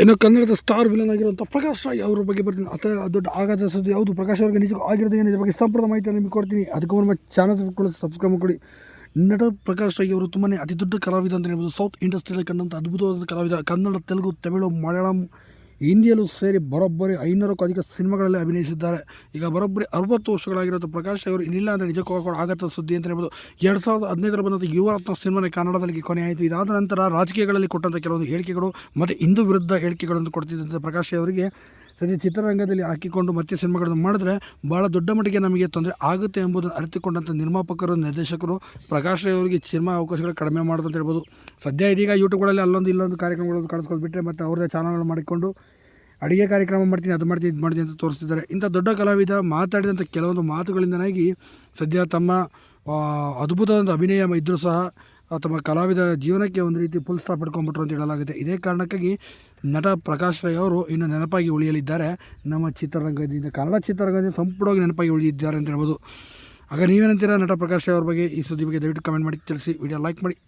ಇನ್ನು ಕನ್ನಡದ star villain ಆಗಿರುವಂಥ ಪ್ರಕಾಶ್ ರಾಯ್ ಅವ್ರ ಬಗ್ಗೆ ಬರ್ತೀನಿ. ಅತ ದೊಡ್ಡ ಆಘಾತ ಸುದ್ದಿ ಯಾವುದು ಪ್ರಕಾಶ್ ಅವ್ರಿಗೆ ನಿಜಕ್ಕೂ ಆಗಿರೋದು ಏನಿದೆ ಬಗ್ಗೆ ಸಂಪೂರ್ಣ ಮಾಹಿತಿ ನಿಮಗೆ ಕೊಡ್ತೀನಿ. ಅದಕ್ಕೆ ನಮ್ಮ ಚಾನಲ್ ಸಬ್ಸ್ಕ್ರೈಬ್ ಮಾಡಿ ನಟ ಪ್ರಕಾಶ್ ರಾಯ್ ಅವರು ತುಂಬಾ ಅತಿ ದೊಡ್ಡ ಕಲಾವಿದ ಅಂತ ಹೇಳ್ಬೋದು. ಸೌತ್ ಇಂಡಸ್ಟ್ರಿಯಲ್ಲಿ ಕಂಡಂಥ ಅದ್ಭುತವಾದ ಕಲಾವಿದ. ಕನ್ನಡ, ತೆಲುಗು, ತಮಿಳು, ಮಲಯಾಳಂ ಹಿಂದಿಯಲ್ಲೂ ಸೇರಿ ಬರೋಬ್ಬರಿ ಐನೂರಕ್ಕೂ ಅಧಿಕ ಸಿನಿಮಾಗಳಲ್ಲಿ ಅಭಿನಯಿಸಿದ್ದಾರೆ. ಈಗ ಬರೋಬ್ಬರಿ ಅರವತ್ತು ವರ್ಷಗಳಾಗಿರೋದು ಪ್ರಕಾಶ್ ಅವರು ಇನ್ನಿಲ್ಲ ಅಂದರೆ ನಿಜಕ್ಕೂ ಆಗತ್ತ ಸುದ್ದಿ ಅಂತ ಹೇಳ್ಬೋದು. ಎರಡು ಸಾವಿರದ ಹದಿನೈದರ ಬಂದಂಥ ಯುವರತ್ನ ಸಿನಿಮಾನೇ ಕನ್ನಡದಲ್ಲಿ ಕೊನೆಯಾಯಿತು ಇದಾದ ನಂತರ ರಾಜಕೀಯಗಳಲ್ಲಿ ಕೊಟ್ಟಂಥ ಕೆಲವೊಂದು ಹೇಳಿಕೆಗಳು ಮತ್ತು ಹಿಂದೂ ವಿರುದ್ಧ ಹೇಳಿಕೆಗಳನ್ನು ಕೊಡ್ತಿದ್ದಂಥ ಪ್ರಕಾಶ್ ಅವರಿಗೆ ಸದ್ಯ ಚಿತ್ರರಂಗದಲ್ಲಿ ಹಾಕಿಕೊಂಡು ಮತ್ತೆ ಸಿನಿಮಾಗಳನ್ನು ಮಾಡಿದ್ರೆ ಭಾಳ ದೊಡ್ಡ ಮಟ್ಟಿಗೆ ನಮಗೆ ತೊಂದರೆ ಆಗುತ್ತೆ ಎಂಬುದನ್ನು ಅರಿತುಕೊಂಡಂಥ ನಿರ್ಮಾಪಕರು, ನಿರ್ದೇಶಕರು ಪ್ರಕಾಶ್ ರೈ ಅವರಿಗೆ ಸಿನಿಮಾ ಅವಕಾಶಗಳು ಕಡಿಮೆ ಮಾಡೋದು ಅಂತ ಹೇಳ್ಬೋದು. ಸದ್ಯ ಇದೀಗ ಯೂಟ್ಯೂಬ್ಗಳಲ್ಲಿ ಅಲ್ಲೊಂದು ಇಲ್ಲೊಂದು ಕಾರ್ಯಕ್ರಮಗಳನ್ನು ಕಳಿಸ್ಕೊಂಡು ಬಿಟ್ಟರೆ ಮತ್ತು ಅವ್ರದ್ದೇ ಚಾನಲ್ಗಳು ಮಾಡಿಕೊಂಡು ಅಡುಗೆ ಕಾರ್ಯಕ್ರಮ ಮಾಡ್ತೀನಿ, ಅದು ಮಾಡ್ತೀನಿ, ಇದು ಮಾಡ್ತೀನಿ ಅಂತ ತೋರಿಸ್ತಿದ್ದಾರೆ. ಇಂಥ ದೊಡ್ಡ ಕಲಾವಿದ ಮಾತಾಡಿದಂಥ ಕೆಲವೊಂದು ಮಾತುಗಳಿಂದನಾಗಿ ಸದ್ಯ ತಮ್ಮ ಅದ್ಭುತವಾದ ಅಭಿನಯ ಇದ್ದರೂ ಸಹ ತಮ್ಮ ಕಲಾವಿದ ಜೀವನಕ್ಕೆ ಒಂದು ರೀತಿ ಫುಲ್ ಸ್ಟಾಪ್ ಅಂತ ಹೇಳಲಾಗುತ್ತೆ. ಇದೇ ಕಾರಣಕ್ಕಾಗಿ ನಟ ಪ್ರಕಾಶ್ ರೈ ಅವರು ಇನ್ನು ನೆನಪಾಗಿ ಉಳಿಯಲಿದ್ದಾರೆ. ನಮ್ಮ ಚಿತ್ರರಂಗದಿಂದ ಕನ್ನಡ ಚಿತ್ರರಂಗದಿಂದ ಸಂಪೂರ್ಣವಾಗಿ ನೆನಪಾಗಿ ಉಳಿದಿದ್ದಾರೆ ಅಂತ ಹೇಳ್ಬೋದು. ಆಗ ನೀವೇನಂತೀರಾ ನಟ ಪ್ರಕಾಶ್ ರೈ ಅವ್ರ ಬಗ್ಗೆ? ಈ ಸುದ್ದಿ ಬಗ್ಗೆ ದಯವಿಟ್ಟು ಕಮೆಂಟ್ ಮಾಡಿ, ತಿಳಿಸಿ. ವಿಡಿಯೋ ಲೈಕ್ ಮಾಡಿ.